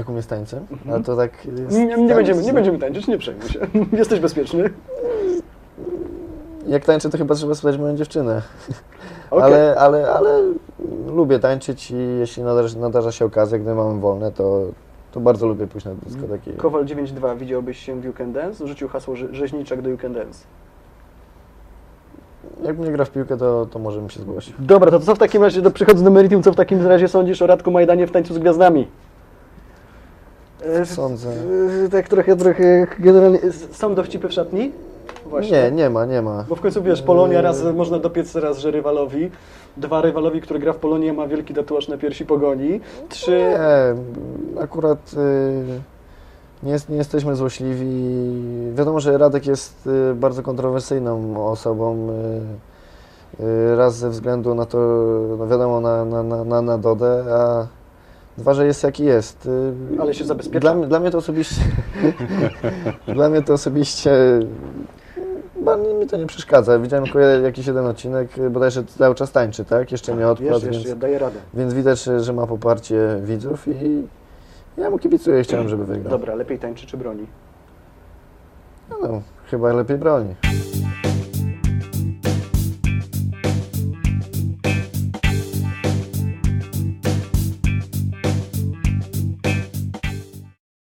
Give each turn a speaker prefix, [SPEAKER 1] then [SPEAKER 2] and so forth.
[SPEAKER 1] Jak umie z tańcem? Ale to tak jest,
[SPEAKER 2] Nie, nie, będziemy, nie będziemy tańczyć, nie przejmuj się. Jesteś bezpieczny.
[SPEAKER 1] Jak tańczę, to chyba trzeba spytać moją dziewczynę.
[SPEAKER 2] Okej.
[SPEAKER 1] Ale, ale, ale lubię tańczyć i jeśli nadarza, nadarza się okazja, gdy mamy wolne, to, to bardzo lubię pójść na dyskoteki.
[SPEAKER 2] Kowal 92, widziałbyś się w You Can Dance? Rzucił hasło rze- rzeźniczak do You Can Dance.
[SPEAKER 1] Jak mnie gra w piłkę, to, to może mi się zgłosić.
[SPEAKER 2] Dobra, to co w takim razie, do przychodzę do meritum, co w takim razie sądzisz o Radku Majdanie w Tańcu z Gwiazdami? E,
[SPEAKER 1] Sądzę.
[SPEAKER 2] e, Tak trochę, trochę generalnie. Są dowcipy w szatni?
[SPEAKER 1] Nie, nie ma, nie ma.
[SPEAKER 2] Bo w końcu wiesz, Polonia raz można dopiec raz, że rywalowi. Dwa, rywalowi, który gra w Polonii, ma wielki tatuaż na piersi pogoni. Trzy,
[SPEAKER 1] Nie, akurat y, nie, nie jesteśmy złośliwi. Wiadomo, że Radek jest y, bardzo kontrowersyjną osobą. y, y, Raz ze względu na to, no wiadomo, na, na, na, na, na Dodę, a dwa, że jest jaki jest. Y,
[SPEAKER 2] ale się zabezpiecza.
[SPEAKER 1] Dla, mnie- dla mnie to osobiście. dla mnie to osobiście. Bardzo mi to nie przeszkadza. Widziałem tylko jakiś jeden odcinek, y, bodajże cały czas tańczy, tak? Jeszcze nie odpadł,
[SPEAKER 2] Wiesz,
[SPEAKER 1] więc...
[SPEAKER 2] jeszcze daję radę.
[SPEAKER 1] Więc widać, że ma poparcie widzów i ja mu kibicuję, chciałem, żeby wygrał.
[SPEAKER 2] Dobra, lepiej tańczy czy broni?
[SPEAKER 1] No, chyba lepiej broni.